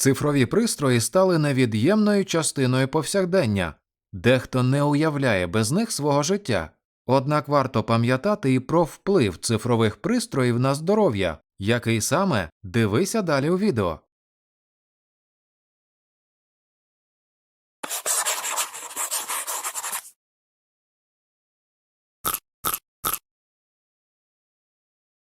Цифрові пристрої стали невід'ємною частиною повсякдення. Дехто не уявляє без них свого життя. Однак варто пам'ятати і про вплив цифрових пристроїв на здоров'я, який саме дивися далі у відео.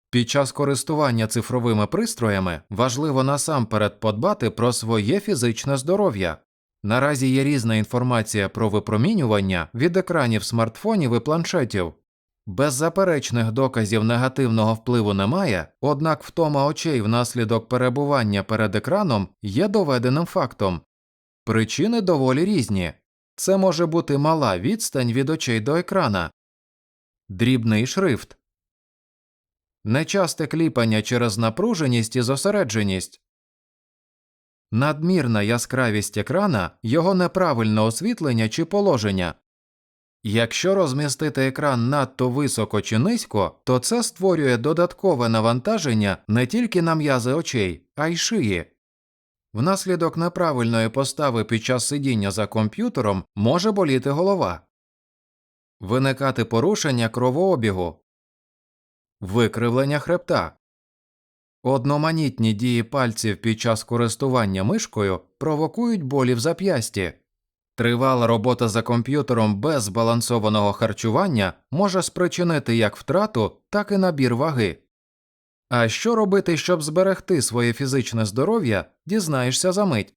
Під час користування цифровими пристроями важливо насамперед подбати про своє фізичне здоров'я. Наразі є різна інформація про випромінювання від екранів смартфонів і планшетів. Беззаперечних доказів негативного впливу немає, однак втома очей внаслідок перебування перед екраном є доведеним фактом. Причини доволі різні. Це може бути мала відстань від очей до екрана, дрібний шрифт, нечасте кліпання через напруженість і зосередженість, надмірна яскравість екрана, його неправильне освітлення чи положення. Якщо розмістити екран надто високо чи низько, то це створює додаткове навантаження не тільки на м'язи очей, а й шиї. Внаслідок неправильної постави під час сидіння за комп'ютером може боліти голова, виникати порушення кровообігу, викривлення хребта. Одноманітні дії пальців під час користування мишкою провокують болі в зап'ясті. Тривала робота за комп'ютером без збалансованого харчування може спричинити як втрату, так і набір ваги. А що робити, щоб зберегти своє фізичне здоров'я, дізнаєшся за мить.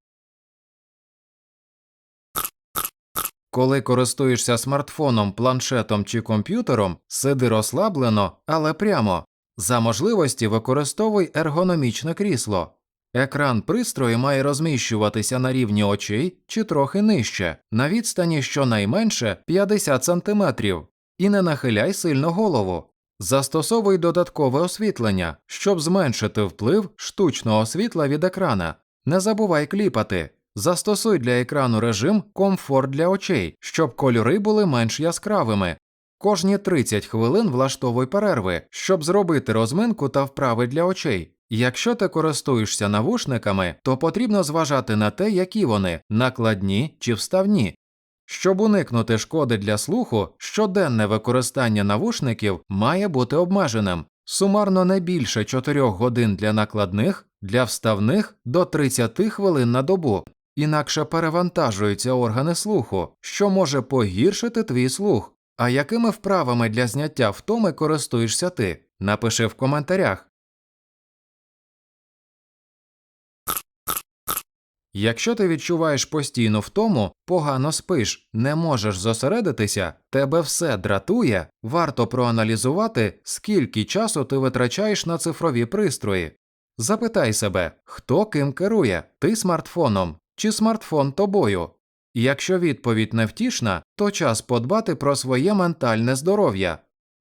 Коли користуєшся смартфоном, планшетом чи комп'ютером, сиди розслаблено, але прямо. За можливості використовуй ергономічне крісло. Екран пристрою має розміщуватися на рівні очей чи трохи нижче, на відстані щонайменше 50 см, і не нахиляй сильно голову. Застосовуй додаткове освітлення, щоб зменшити вплив штучного світла від екрана. Не забувай кліпати. Застосуй для екрану режим комфорт для очей, щоб кольори були менш яскравими. Кожні 30 хвилин влаштовуй перерви, щоб зробити розминку та вправи для очей. Якщо ти користуєшся навушниками, то потрібно зважати на те, які вони накладні чи вставні. Щоб уникнути шкоди для слуху, щоденне використання навушників має бути обмеженим, сумарно не більше 4 годин для накладних, для вставних до 30 хвилин на добу, інакше перевантажуються органи слуху, що може погіршити твій слух. А якими вправами для зняття втоми користуєшся ти? Напиши в коментарях. Якщо ти відчуваєш постійну втому, погано спиш, не можеш зосередитися, тебе все дратує, варто проаналізувати, скільки часу ти витрачаєш на цифрові пристрої. Запитай себе, хто ким керує, ти смартфоном чи смартфон тобою. Якщо відповідь невтішна, то час подбати про своє ментальне здоров'я.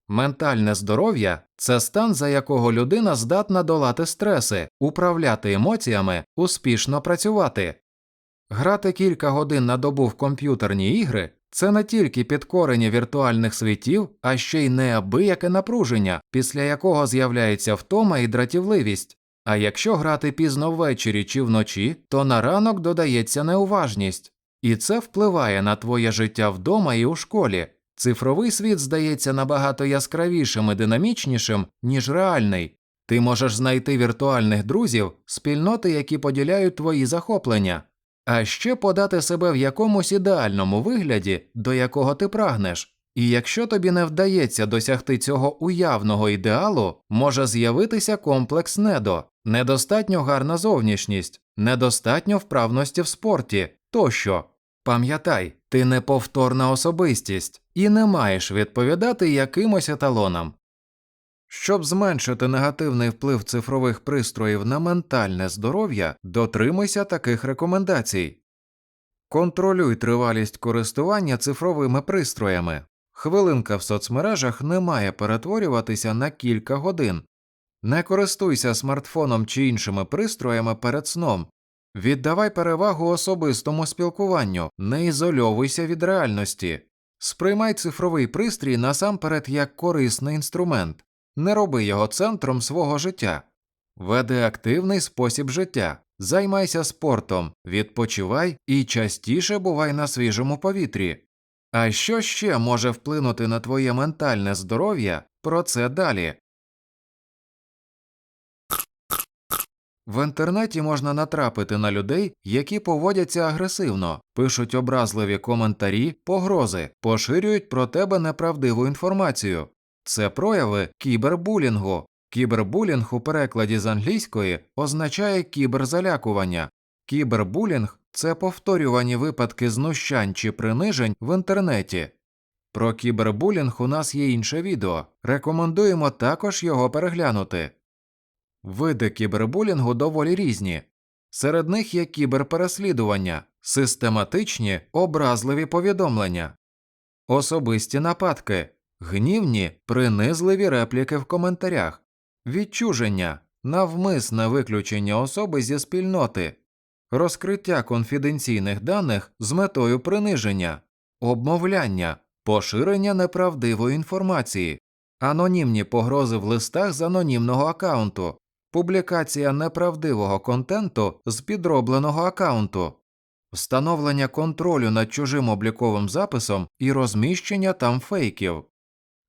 Ментальне здоров'я це стан, за якого людина здатна долати стреси, управляти емоціями, успішно працювати. Грати кілька годин на добу в комп'ютерні ігри це не тільки підкорення віртуальних світів, а ще й неабияке напруження, після якого з'являється втома і дратівливість. А якщо грати пізно ввечері чи вночі, то на ранок додається неуважність, і це впливає на твоє життя вдома і у школі. Цифровий світ здається набагато яскравішим і динамічнішим, ніж реальний. Ти можеш знайти віртуальних друзів, спільноти, які поділяють твої захоплення, а ще подати себе в якомусь ідеальному вигляді, до якого ти прагнеш. І якщо тобі не вдається досягти цього уявного ідеалу, може з'явитися комплекс недо, недостатньо гарна зовнішність, недостатньо вправності в спорті тощо. Пам'ятай, ти неповторна особистість і не маєш відповідати якимось еталонам. Щоб зменшити негативний вплив цифрових пристроїв на ментальне здоров'я, дотримуйся таких рекомендацій. Контролюй тривалість користування цифровими пристроями. Хвилинка в соцмережах не має перетворюватися на кілька годин. Не користуйся смартфоном чи іншими пристроями перед сном. Віддавай перевагу особистому спілкуванню, не ізольовуйся від реальності. Сприймай цифровий пристрій насамперед як корисний інструмент, не роби його центром свого життя. Веди активний спосіб життя. займайся спортом, відпочивай і частіше бувай на свіжому повітрі. А що ще може вплинути на твоє ментальне здоров'я? Про це далі. В інтернеті можна натрапити на людей, які поводяться агресивно, пишуть образливі коментарі, погрози, поширюють про тебе неправдиву інформацію. Це прояви кібербулінгу. Кібербулінг у перекладі з англійської означає кіберзалякування. Кібербулінг це повторювані випадки знущань чи принижень в інтернеті. Про кібербулінг у нас є інше відео. Рекомендуємо також його переглянути. Види кібербулінгу доволі різні. Серед них є кіберпереслідування, систематичні образливі повідомлення, особисті нападки, гнівні принизливі репліки в коментарях, відчуження, навмисне виключення особи зі спільноти, розкриття конфіденційних даних з метою приниження, обмовляння, поширення неправдивої інформації, анонімні погрози в листах з анонімного аккаунту, публікація неправдивого контенту з підробленого аккаунту, встановлення контролю над чужим обліковим записом і розміщення там фейків,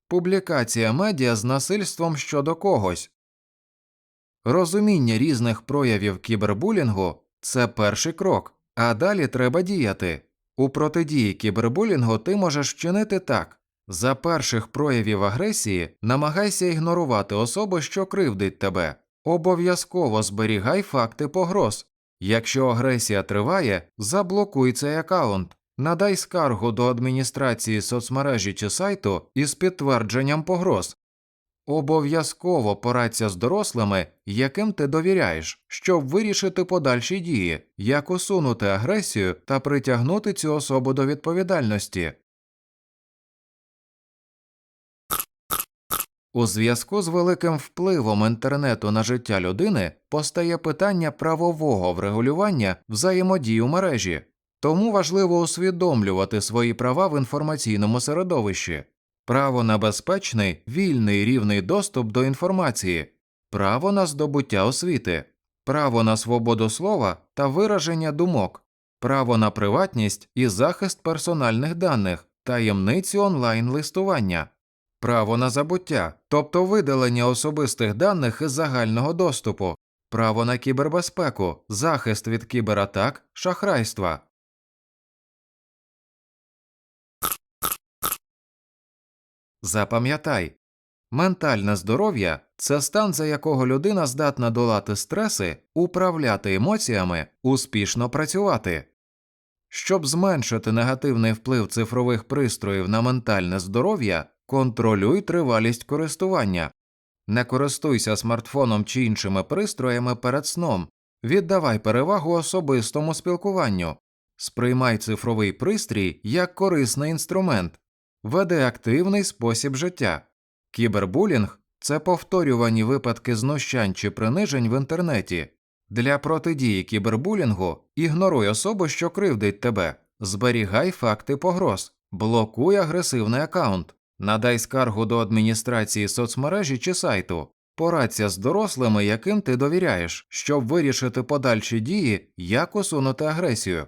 публікація медіа з насильством щодо когось. Розуміння різних проявів кібербулінгу це перший крок, а далі треба діяти. У протидії кібербулінгу ти можеш вчинити так. За перших проявів агресії намагайся ігнорувати особу, що кривдить тебе. Обов'язково зберігай факти погроз. Якщо агресія триває, заблокуй цей аккаунт. Надай скаргу до адміністрації соцмережі чи сайту із підтвердженням погроз. Обов'язково порадься з дорослими, яким ти довіряєш, щоб вирішити подальші дії, як усунути агресію та притягнути цю особу до відповідальності. У зв'язку з великим впливом інтернету на життя людини постає питання правового врегулювання взаємодії у мережі, тому важливо усвідомлювати свої права в інформаційному середовищі, право на безпечний, вільний рівний доступ до інформації, право на здобуття освіти, право на свободу слова та вираження думок, право на приватність і захист персональних даних, таємницю онлайн листування. Право на забуття, тобто видалення особистих даних із загального доступу, право на кібербезпеку, захист від кібератак, шахрайства. Запам'ятай, ментальне здоров'я це стан, за якого людина здатна долати стреси, управляти емоціями, успішно працювати. Щоб зменшити негативний вплив цифрових пристроїв на ментальне здоров'я, контролюй тривалість користування. Не користуйся смартфоном чи іншими пристроями перед сном, віддавай перевагу особистому спілкуванню, сприймай цифровий пристрій як корисний інструмент, веди активний спосіб життя. Кібербулінг це повторювані випадки знущань чи принижень в інтернеті. Для протидії кібербулінгу ігноруй особу, що кривдить тебе, зберігай факти погроз, блокуй агресивний аккаунт, надай скаргу до адміністрації соцмережі чи сайту, порадься з дорослими, яким ти довіряєш, щоб вирішити подальші дії, як усунути агресію.